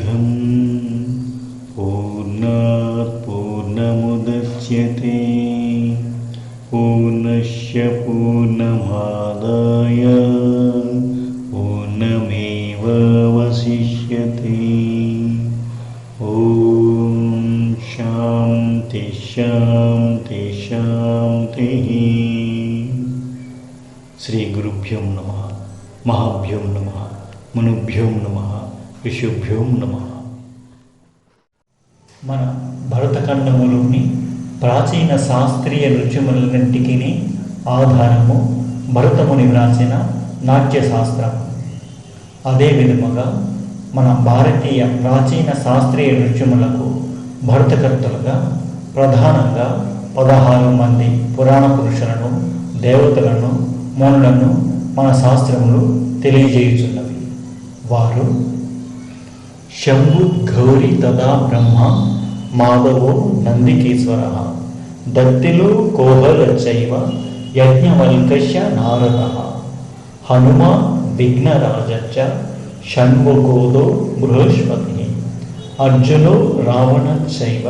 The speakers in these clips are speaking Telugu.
इदं पूर्णात् पूर्णमुदच्यते पूर्णस्य पूर्णमादाय पूर्णमेवावशिष्यते ॐ शान्ति शान्ति शान्तिः। श्रीगुरुभ्यो महाभ्यो नमः, मनुभ्यो नमः। విశుభ్యోం నమ. మన భరతఖండములోని ప్రాచీన శాస్త్రీయ నృత్యములన్నింటికి ఆధారము భరతముని వ్రాసిన నాట్యశాస్త్రం. అదే విధముగా మన భారతీయ ప్రాచీన శాస్త్రీయ నృత్యములకు భరతకర్తలుగా ప్రధానంగా పదహారు మంది పురాణ పురుషులను దేవతలను మనులను మన శాస్త్రములు తెలియజేయుచున్నవి. వారు శంభు గౌరి తదా బ్రహ్మ మాధవో నందికేశ్వర దత్తిలో కోహలచైవ యజ్ఞవల్కశ్య నారద హనుమ విఘ్నరాజచ్చ షణ్ముఖోదో బృహస్పతి అర్జునో రావణచైవ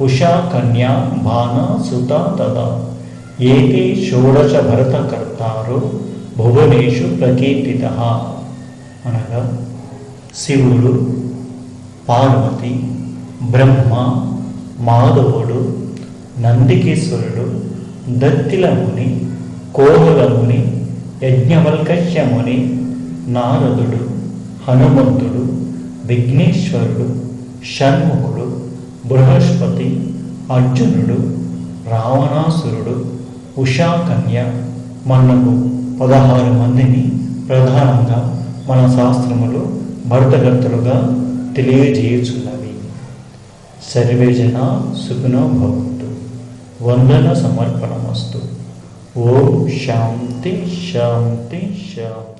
ఉషా కన్యా బాణ సుత తదా ఏతే షోడశ భరతకర్తారు భువనేషు ప్రకీర్తిత అనగా శివుడు పార్వతి బ్రహ్మ మాధవుడు నందికేశ్వరుడు దత్తిలముని యజ్ఞవల్కష్య ముని నారదుడు హనుమంతుడు విఘ్నేశ్వరుడు షణ్ముఖుడు బృహస్పతి అర్జునుడు రావణాసురుడు ఉషాకన్య మనకు పదహారు మందిని ప్రధానంగా మన శాస్త్రములు భరతగర్తలుగా తెలియజేయుచున్నవి. సర్వేజన సుఖినో భవంతు. వందన సమర్పణమస్తు. ఓం శాంతి శాంతి శాంతి.